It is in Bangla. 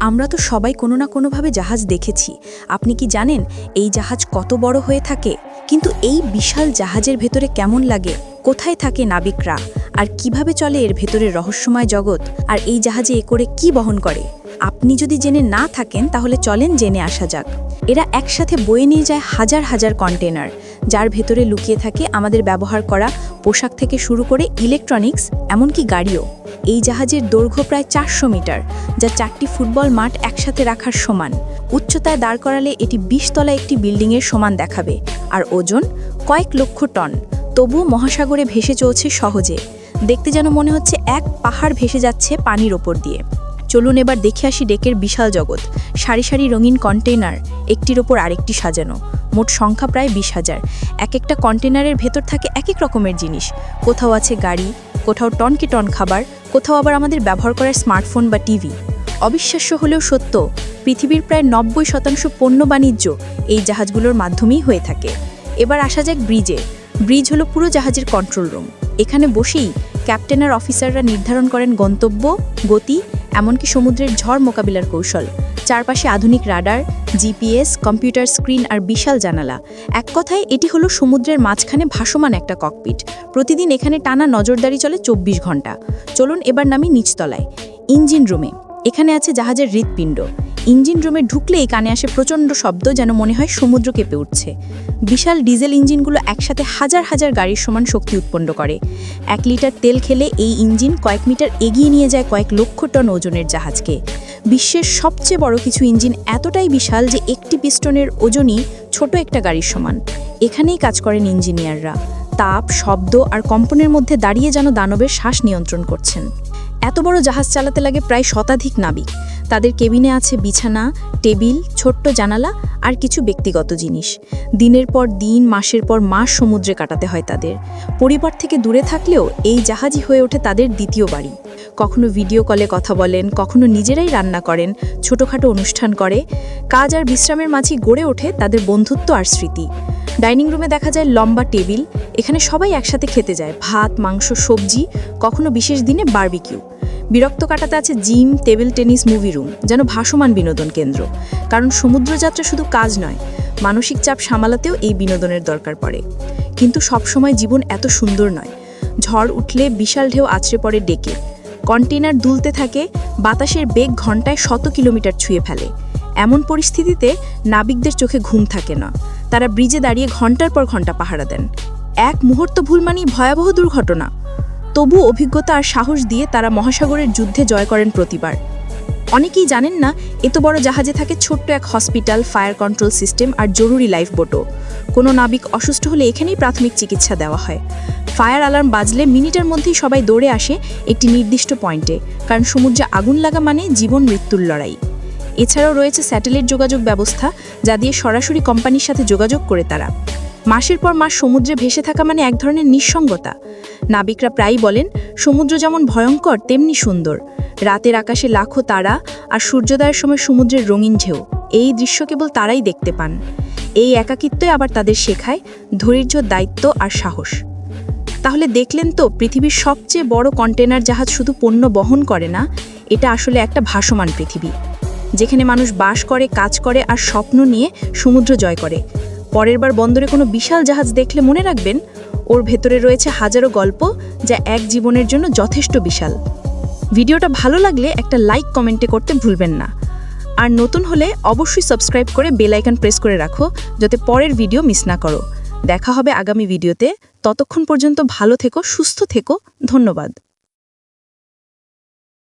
আমরা তো সবাই কোনো না কোনোভাবে জাহাজ দেখেছি। আপনি কি জানেন এই জাহাজ কত বড় হয়ে থাকে? কিন্তু এই বিশাল জাহাজের ভেতরে কেমন লাগে? কোথায় থাকে নাবিকরা? আর কীভাবে চলে এর ভেতরে রহস্যময় জগৎ? আর এই জাহাজে এ করে কি বহন করে? আপনি যদি জেনে না থাকেন, তাহলে চলেন জেনে আসা যাক। এরা একসাথে বয়ে নিয়ে যায় হাজার হাজার কন্টেনার যার ভেতরে লুকিয়ে থাকে আমাদের ব্যবহার করা পোশাক থেকে শুরু করে ইলেকট্রনিক্স এমনকি গাড়িও। এই জাহাজের দৈর্ঘ্য প্রায় চারশো মিটার, যা চারটি ফুটবল মাঠ একসাথে রাখার সমান। উচ্চতায় দাঁড় করালে এটি বিশতলা একটি বিল্ডিংয়ের সমান দেখাবে। আর ওজন, কয়েক লক্ষ টন। তবুও মহাসাগরে ভেসে চলছে সহজে। দেখতে যেন মনে হচ্ছে এক পাহাড় ভেসে যাচ্ছে পানির ওপর দিয়ে। চলুন এবার দেখে আসি ডেকের বিশাল জগৎ। সারি সারি রঙিন কন্টেইনার, একটির ওপর আরেকটি সাজানো। মোট সংখ্যা প্রায় বিশ হাজার। এক একটা কন্টেনারের ভেতর থাকে এক এক রকমের জিনিস। কোথাও আছে গাড়ি, কোথাও টনকে টন খাবার, কোথাও আবার আমাদের ব্যবহার করার স্মার্টফোন বা টিভি। অবিশ্বাস্য হলেও সত্য, পৃথিবীর প্রায় নব্বই শতাংশ পণ্য বাণিজ্য এই জাহাজগুলোর মাধ্যমেই হয়ে থাকে। এবার আসা যাক ব্রিজে। ব্রিজ হলো পুরো জাহাজের কন্ট্রোল রুম এখানে বসেই ক্যাপ্টেন আর অফিসাররা নির্ধারণ করেন গন্তব্য, গতি, এমনকি সমুদ্রের ঝড় মোকাবিলার কৌশল। চারপাশে আধুনিক রাডার, জিপিএস, কম্পিউটার স্ক্রিন আর বিশাল জানালা। এক কথায়, এটি হলো সমুদ্রের মাঝখানে ভাসমান একটা ককপিট। প্রতিদিন এখানে টানা নজরদারি চলে চব্বিশ ঘণ্টা। চলুন এবার নামি নিচতলায়। ইঞ্জিন রুমে। এখানে আছে জাহাজের হৃৎপিণ্ড। ইঞ্জিন রুমে ঢুকলেই কানে আসে প্রচণ্ড শব্দ যেন মনে হয় সমুদ্র কেঁপে উঠছে। বিশাল ডিজেল ইঞ্জিনগুলো একসাথে হাজার হাজার গাড়ির সমান শক্তি উৎপন্ন করে। এক লিটার তেল খেলে এই ইঞ্জিন কয়েক মিটার এগিয়ে নিয়ে যায় কয়েক লক্ষ টন ওজনের জাহাজকে। বিশ্বের সবচেয়ে বড় কিছু ইঞ্জিন এতটাই বিশাল যে একটি পিস্টনের ওজনই ছোট একটা গাড়ির সমান। এখানেই কাজ করেন ইঞ্জিনিয়াররা। তাপ, শব্দ আর কম্পনের মধ্যে দাঁড়িয়ে যেন দানবের শ্বাস নিয়ন্ত্রণ করছেন। এত বড় জাহাজ চালাতে লাগে প্রায় শতাধিক নাবিক। তাদের কেবিনে আছে বিছানা, টেবিল, ছোট্ট জানালা আর কিছু ব্যক্তিগত জিনিস। দিনের পর দিন, মাসের পর মাস সমুদ্রে কাটাতে হয় তাদের। পরিবার থেকে দূরে থাকলেও এই জাহাজই হয়ে ওঠে তাদের দ্বিতীয় বাড়ি। কখনো ভিডিও কলে কথা বলেন, কখনো নিজেরাই রান্না করেন, ছোটোখাটো অনুষ্ঠান করে। কাজ আর বিশ্রামের মাঝে গড়ে ওঠে তাদের বন্ধুত্ব আর স্মৃতি। ডাইনিং রুমে দেখা যায় লম্বা টেবিল, এখানে সবাই একসাথে খেতে যায়। ভাত, মাংস, সবজি, কখনো বিশেষ দিনে বারবিকিউ। বিরক্ত কাটাতে আছে gym, table tennis, movie room, যেন ভাসমান বিনোদন কেন্দ্র। কারণ সমুদ্রযাত্রা শুধু কাজ নয়, মানসিক চাপ সামালাতেও এই বিনোদনের দরকার পড়ে। কিন্তু সবসময় জীবন এত সুন্দর নয়। ঝড় উঠলে বিশাল ঢেউ আছড়ে পড়ে ডেকে। কন্টেনার দুলতে থাকে, বাতাসের বেগ ঘন্টায় শত কিলোমিটার ছুঁয়ে ফেলে। এমন পরিস্থিতিতে নাবিকদের চোখে ঘুম থাকে না। তারা ব্রিজে দাঁড়িয়ে ঘণ্টার পর ঘণ্টা পাহারা দেন। এক মুহূর্ত ভুল মানেই ভয়াবহ দুর্ঘটনা। তবু অভিজ্ঞতা আর সাহস দিয়ে তারা মহাসাগরের যুদ্ধে জয় করেন প্রতিবার। অনেকেই জানেন না, এত বড় জাহাজে থাকে ছোট্ট এক হসপিটাল, ফায়ার কন্ট্রোল সিস্টেম আর জরুরি লাইফ বোটও কোনো নাবিক অসুস্থ হলে এখানেই প্রাথমিক চিকিৎসা দেওয়া হয়। ফায়ার অ্যালার্ম বাজলে মিনিটের মধ্যেই সবাই দৌড়ে আসে একটি নির্দিষ্ট পয়েন্টে, কারণ সমুদ্রে আগুন লাগা মানে জীবন মৃত্যুর লড়াই। এছাড়াও রয়েছে স্যাটেলাইট যোগাযোগ ব্যবস্থা, যা দিয়ে সরাসরি কোম্পানির সাথে যোগাযোগ করে তারা। মাসের পর মাস সমুদ্রে ভেসে থাকা মানে এক ধরনের নিঃসঙ্গতা। নাবিকরা প্রায়ই বলেন, সমুদ্র যেমন ভয়ঙ্কর, তেমনি সুন্দর। রাতের আকাশে লাখো তারা আর সূর্যোদয়ের সময় সমুদ্রের রঙিন ঢেউ। এই দৃশ্য কেবল তারাই দেখতে পান। এই একাকিত্বই আবার তাদের শেখায় ধৈর্য, দায়িত্ব আর সাহস। তাহলে দেখলেন তো, পৃথিবীর সবচেয়ে বড় কন্টেনার জাহাজ শুধু পণ্য বহন করে না, এটা আসলে একটা ভাসমান পৃথিবী। যেখানে মানুষ বাস করে, কাজ করে আর স্বপ্ন নিয়ে সমুদ্র জয় করে। পরের বার বন্দরে কোনো বিশাল জাহাজ দেখলে মনে রাখবেন, ওর ভেতরে রয়েছে হাজারো গল্প যা এক জীবনের জন্য যথেষ্ট বিশাল। ভিডিওটা ভালো লাগলে একটা লাইক কমেন্টে করতে ভুলবেন না। আর নতুন হলে অবশ্যই সাবস্ক্রাইব করে বেল আইকন প্রেস করে রাখো, যাতে পরের ভিডিও মিস না করো। দেখা হবে আগামী ভিডিওতে। ততক্ষণ পর্যন্ত ভালো থেকো, সুস্থ থেকো। ধন্যবাদ।